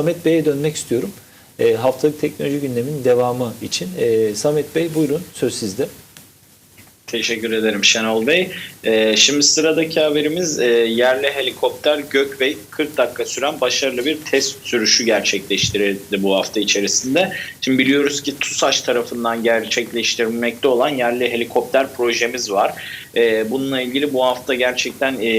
Samet Bey'e dönmek istiyorum. E, haftalık teknoloji gündeminin devamı için. E, Samet Bey buyurun söz sizde. Teşekkür ederim Şenol Bey. Ee, şimdi sıradaki haberimiz e, yerli helikopter Gökbey 40 dakika süren başarılı bir test sürüşü gerçekleştirildi bu hafta içerisinde. Şimdi biliyoruz ki TUSAŞ tarafından gerçekleştirilmekte olan yerli helikopter projemiz var. Ee, bununla ilgili bu hafta gerçekten e,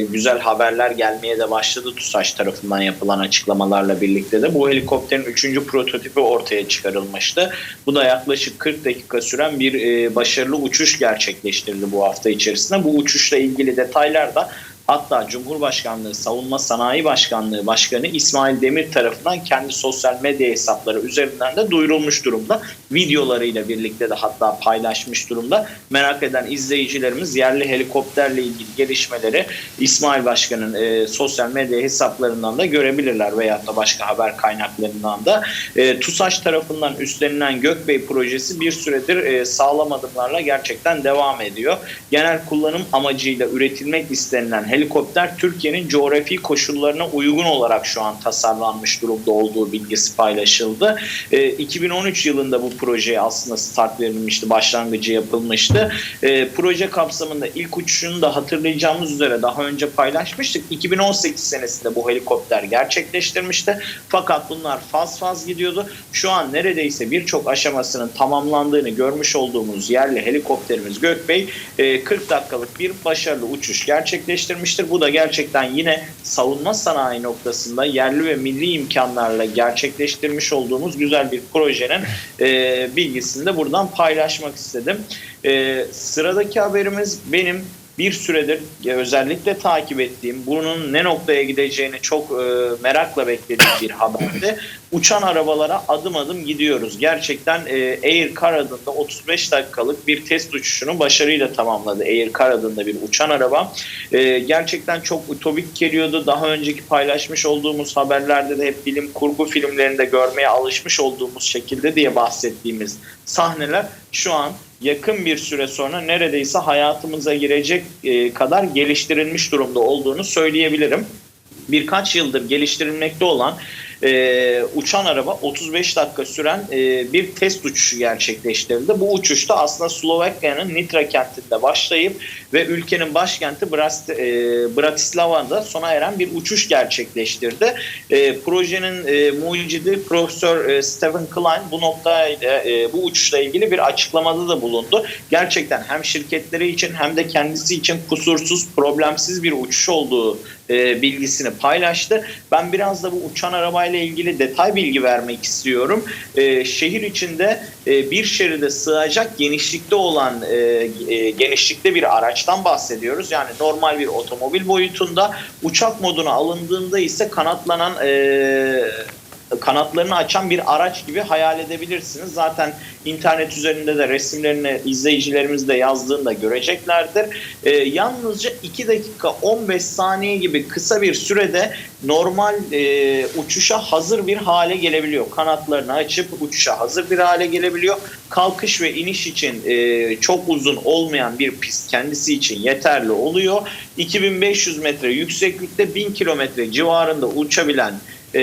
güzel haberler gelmeye de başladı TUSAŞ tarafından yapılan açıklamalarla birlikte de. Bu helikopterin 3. prototipi ortaya çıkarılmıştı. Bu da yaklaşık 40 dakika süren bir e, başarılı uçuş gerçekleştirildi bu hafta içerisinde. Bu uçuşla ilgili detaylar da hatta Cumhurbaşkanlığı Savunma Sanayi Başkanlığı Başkanı İsmail Demir tarafından kendi sosyal medya hesapları üzerinden de duyurulmuş durumda. Videolarıyla birlikte de hatta paylaşmış durumda. Merak eden izleyicilerimiz yerli helikopterle ilgili gelişmeleri İsmail Başkan'ın e, sosyal medya hesaplarından da görebilirler veyahut da başka haber kaynaklarından da. E, TUSAŞ tarafından üstlenilen Gökbey projesi bir süredir e, sağlam adımlarla gerçekten devam ediyor. Genel kullanım amacıyla üretilmek istenilen helikopter Türkiye'nin coğrafi koşullarına uygun olarak şu an tasarlanmış durumda olduğu bilgisi paylaşıldı. E, 2013 yılında bu projeye aslında start verilmişti, başlangıcı yapılmıştı. E, proje kapsamında ilk uçuşunu da hatırlayacağımız üzere daha önce paylaşmıştık. 2018 senesinde bu helikopter gerçekleştirmişti. Fakat bunlar faz faz gidiyordu. Şu an neredeyse birçok aşamasının tamamlandığını görmüş olduğumuz yerli helikopterimiz Gökbey e, 40 dakikalık bir başarılı uçuş gerçekleştirmiştir. Bu da gerçekten yine savunma sanayi noktasında yerli ve milli imkanlarla gerçekleştirmiş olduğumuz güzel bir projenin e, bilgisini de buradan paylaşmak istedim. E, sıradaki haberimiz benim bir süredir özellikle takip ettiğim, bunun ne noktaya gideceğini çok e, merakla beklediğim bir haberdi. Uçan arabalara adım adım gidiyoruz. Gerçekten e, Air Car adında 35 dakikalık bir test uçuşunu başarıyla tamamladı. Air Car adında bir uçan araba. E, gerçekten çok ütopik geliyordu. Daha önceki paylaşmış olduğumuz haberlerde de hep bilim kurgu filmlerinde görmeye alışmış olduğumuz şekilde diye bahsettiğimiz sahneler şu an yakın bir süre sonra neredeyse hayatımıza girecek e, kadar geliştirilmiş durumda olduğunu söyleyebilirim. Birkaç yıldır geliştirilmekte olan e, uçan araba 35 dakika süren e, bir test uçuşu gerçekleştirdi. Bu uçuşta aslında Slovakya'nın Nitra kentinde başlayıp ve ülkenin başkenti Brast, e, Bratislava'da sona eren bir uçuş gerçekleştirdi. E, projenin e, mucidi Profesör e, Stephen Klein bu noktayla e, bu uçuşla ilgili bir açıklamada da bulundu. Gerçekten hem şirketleri için hem de kendisi için kusursuz, problemsiz bir uçuş olduğu e, bilgisini paylaştı. Ben biraz da bu uçan arabayla ilgili detay bilgi vermek istiyorum. E, şehir içinde e, bir şeride sığacak genişlikte olan genişlikte bir araçtan bahsediyoruz. Yani normal bir otomobil boyutunda uçak moduna alındığında ise kanatlanan kanatlarını açan bir araç gibi hayal edebilirsiniz. Zaten internet üzerinde de resimlerini izleyicilerimiz de yazdığında göreceklerdir. Ee, yalnızca 2 dakika 15 saniye gibi kısa bir sürede normal e, uçuşa hazır bir hale gelebiliyor. Kanatlarını açıp uçuşa hazır bir hale gelebiliyor. Kalkış ve iniş için e, çok uzun olmayan bir pist kendisi için yeterli oluyor. 2500 metre yükseklikte 1000 kilometre civarında uçabilen e,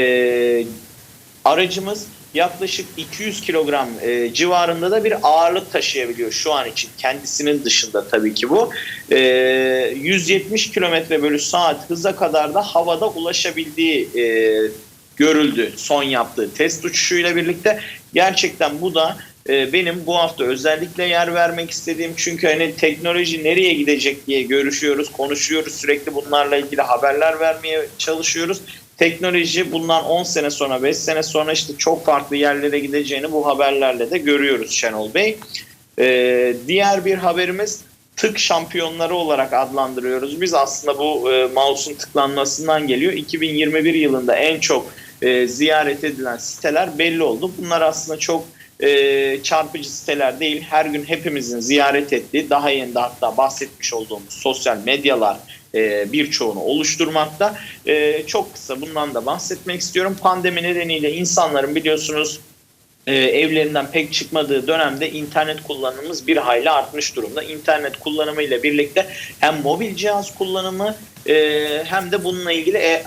aracımız yaklaşık 200 kilogram e, civarında da bir ağırlık taşıyabiliyor şu an için. Kendisinin dışında tabii ki bu. E, 170 kilometre bölü saat hıza kadar da havada ulaşabildiği e, görüldü son yaptığı test uçuşuyla birlikte. Gerçekten bu da e, benim bu hafta özellikle yer vermek istediğim çünkü hani teknoloji nereye gidecek diye görüşüyoruz, konuşuyoruz. Sürekli bunlarla ilgili haberler vermeye çalışıyoruz teknoloji bundan 10 sene sonra 5 sene sonra işte çok farklı yerlere gideceğini bu haberlerle de görüyoruz Şenol Bey. Ee, diğer bir haberimiz tık şampiyonları olarak adlandırıyoruz. Biz aslında bu e, mouse'un tıklanmasından geliyor. 2021 yılında en çok e, ziyaret edilen siteler belli oldu. Bunlar aslında çok e, çarpıcı siteler değil. Her gün hepimizin ziyaret ettiği, daha yeni de hatta bahsetmiş olduğumuz sosyal medyalar e, birçoğunu oluşturmakta. E, çok kısa bundan da bahsetmek istiyorum. Pandemi nedeniyle insanların biliyorsunuz e, evlerinden pek çıkmadığı dönemde internet kullanımımız bir hayli artmış durumda. İnternet kullanımı ile birlikte hem mobil cihaz kullanımı hem de bununla ilgili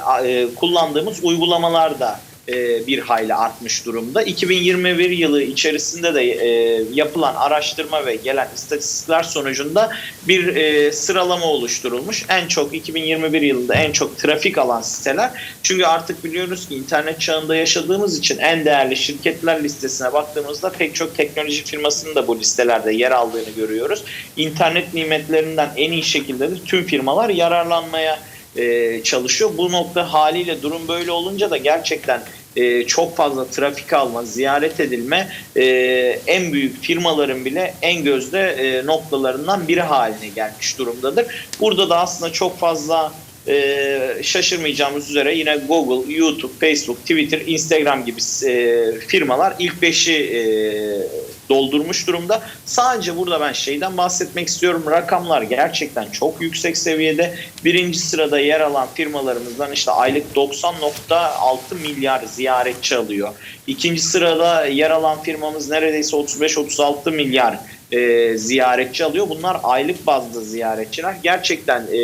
kullandığımız uygulamalar da e, bir hayli artmış durumda. 2021 yılı içerisinde de e, yapılan araştırma ve gelen istatistikler sonucunda bir e, sıralama oluşturulmuş. En çok 2021 yılında en çok trafik alan siteler. Çünkü artık biliyoruz ki internet çağında yaşadığımız için en değerli şirketler listesine baktığımızda pek çok teknoloji firmasının da bu listelerde yer aldığını görüyoruz. İnternet nimetlerinden en iyi şekilde de tüm firmalar yararlanmaya e, çalışıyor. Bu nokta haliyle durum böyle olunca da gerçekten e, çok fazla trafik alma, ziyaret edilme e, en büyük firmaların bile en gözde e, noktalarından biri haline gelmiş durumdadır. Burada da aslında çok fazla e, şaşırmayacağımız üzere yine Google, YouTube, Facebook, Twitter, Instagram gibi e, firmalar ilk beşi e, doldurmuş durumda. Sadece burada ben şeyden bahsetmek istiyorum. Rakamlar gerçekten çok yüksek seviyede. Birinci sırada yer alan firmalarımızdan işte aylık 90.6 milyar ziyaretçi alıyor. İkinci sırada yer alan firmamız neredeyse 35-36 milyar e, ziyaretçi alıyor. Bunlar aylık bazda ziyaretçiler. Gerçekten e,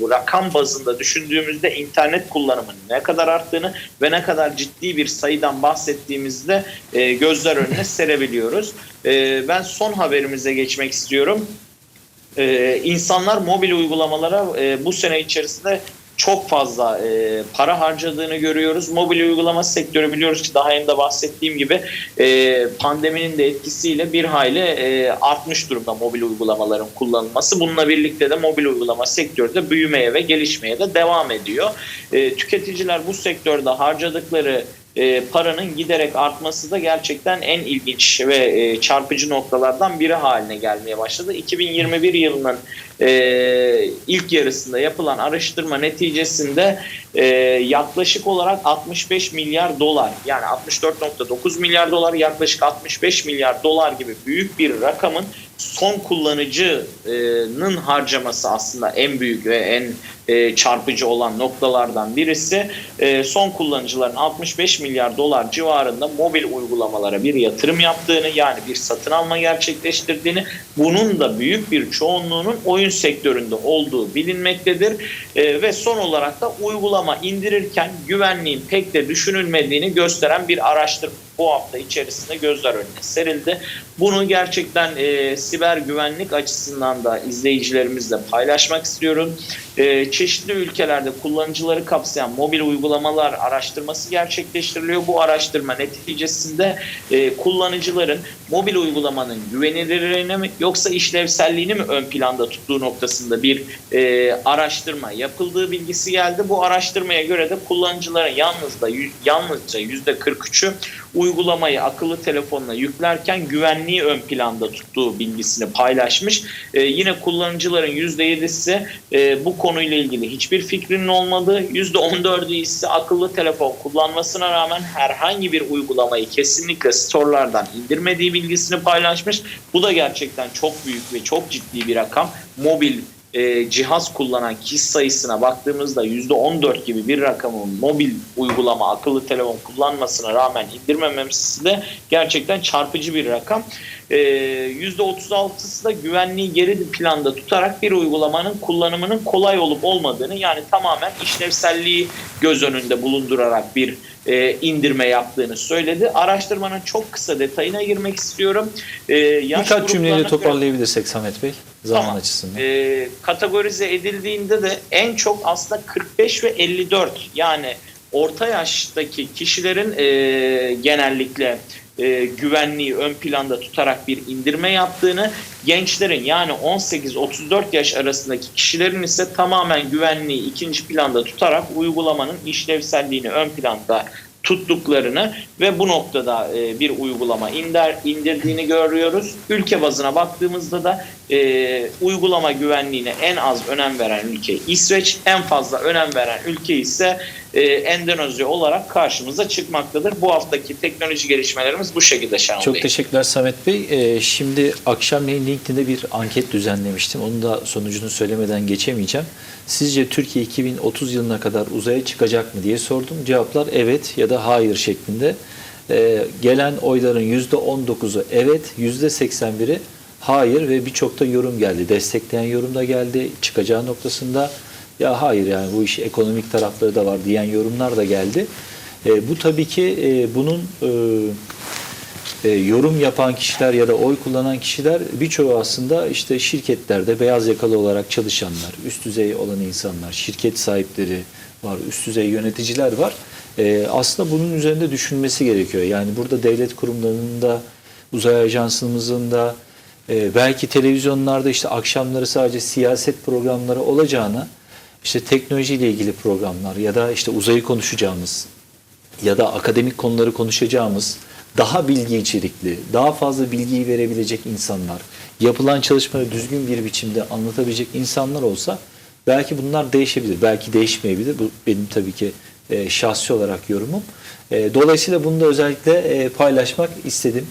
bu rakam bazında düşündüğümüzde internet kullanımının ne kadar arttığını ve ne kadar ciddi bir sayıdan bahsettiğimizde e, gözler önüne serebiliyoruz. E, ben son haberimize geçmek istiyorum. E, insanlar mobil uygulamalara e, bu sene içerisinde çok fazla e, para harcadığını görüyoruz. Mobil uygulama sektörü biliyoruz ki daha önce bahsettiğim gibi e, pandeminin de etkisiyle bir hayli e, artmış durumda mobil uygulamaların kullanılması. Bununla birlikte de mobil uygulama sektörü de büyümeye ve gelişmeye de devam ediyor. E, tüketiciler bu sektörde harcadıkları e, paranın giderek artması da gerçekten en ilginç ve e, çarpıcı noktalardan biri haline gelmeye başladı. 2021 yılının e, ilk yarısında yapılan araştırma neticesinde e, yaklaşık olarak 65 milyar dolar yani 64.9 milyar dolar yaklaşık 65 milyar dolar gibi büyük bir rakamın son kullanıcının harcaması aslında en büyük ve en e, çarpıcı olan noktalardan birisi e, son kullanıcıların 65 milyar dolar civarında mobil uygulamalara bir yatırım yaptığını yani bir satın alma gerçekleştirdiğini bunun da büyük bir çoğunluğunun oyun sektöründe olduğu bilinmektedir E, ve son olarak da uygulama indirirken güvenliğin pek de düşünülmediğini gösteren bir araştırma bu hafta içerisinde gözler önüne serildi. Bunu gerçekten e, siber güvenlik açısından da izleyicilerimizle paylaşmak istiyorum. E, çeşitli ülkelerde kullanıcıları kapsayan mobil uygulamalar araştırması gerçekleştiriliyor. Bu araştırma neticesinde e, kullanıcıların mobil uygulamanın güvenilirliğini mi yoksa işlevselliğini mi ön planda tuttuğu noktasında bir e, araştırma yapıldığı bilgisi geldi. Bu araştırmaya göre de kullanıcıların yalnız da yalnızca %43'ü uygulamayı akıllı telefonla yüklerken güvenliği ön planda tuttuğu bilgisini paylaşmış. Ee, yine kullanıcıların %7'si e, bu konuyla ilgili hiçbir fikrinin olmadığı, %14'ü ise akıllı telefon kullanmasına rağmen herhangi bir uygulamayı kesinlikle storelardan indirmediği bilgisini paylaşmış. Bu da gerçekten çok büyük ve çok ciddi bir rakam. Mobil e, cihaz kullanan kişi sayısına baktığımızda %14 gibi bir rakamın mobil uygulama, akıllı telefon kullanmasına rağmen indirmemesi de gerçekten çarpıcı bir rakam. E, %36'sı da güvenliği geri planda tutarak bir uygulamanın kullanımının kolay olup olmadığını yani tamamen işlevselliği göz önünde bulundurarak bir e, indirme yaptığını söyledi. Araştırmanın çok kısa detayına girmek istiyorum. E, yaş Birkaç cümleyle toparlayabilirsek Samet Bey zaman Tamam. açısından. e, kategorize edildiğinde de en çok aslında 45 ve 54 yani orta yaştaki kişilerin e, genellikle e, güvenliği ön planda tutarak bir indirme yaptığını, gençlerin yani 18-34 yaş arasındaki kişilerin ise tamamen güvenliği ikinci planda tutarak uygulamanın işlevselliğini ön planda tuttuklarını ve bu noktada e, bir uygulama indir, indirdiğini görüyoruz. Ülke bazına baktığımızda da e, uygulama güvenliğine en az önem veren ülke İsveç, en fazla önem veren ülke ise e, Endonezya olarak karşımıza çıkmaktadır. Bu haftaki teknoloji gelişmelerimiz bu şekilde Şenol Çok Bey. teşekkürler Samet Bey. Ee, şimdi akşamleyin LinkedIn'de bir anket düzenlemiştim. Onun da sonucunu söylemeden geçemeyeceğim. Sizce Türkiye 2030 yılına kadar uzaya çıkacak mı diye sordum. Cevaplar evet ya da hayır şeklinde. Ee, gelen oyların %19'u evet, %81'i hayır ve birçok da yorum geldi. Destekleyen yorum da geldi. Çıkacağı noktasında ya hayır yani bu iş ekonomik tarafları da var diyen yorumlar da geldi. E, bu tabii ki e, bunun e, e, yorum yapan kişiler ya da oy kullanan kişiler birçoğu aslında işte şirketlerde beyaz yakalı olarak çalışanlar, üst düzey olan insanlar, şirket sahipleri var, üst düzey yöneticiler var. E, aslında bunun üzerinde düşünmesi gerekiyor. Yani burada devlet kurumlarında, uzay ajansımızın da e, belki televizyonlarda işte akşamları sadece siyaset programları olacağına işte teknolojiyle ilgili programlar ya da işte uzayı konuşacağımız ya da akademik konuları konuşacağımız daha bilgi içerikli, daha fazla bilgiyi verebilecek insanlar, yapılan çalışmaları düzgün bir biçimde anlatabilecek insanlar olsa belki bunlar değişebilir, belki değişmeyebilir. Bu benim tabii ki e, şahsi olarak yorumum. E, dolayısıyla bunu da özellikle e, paylaşmak istedim.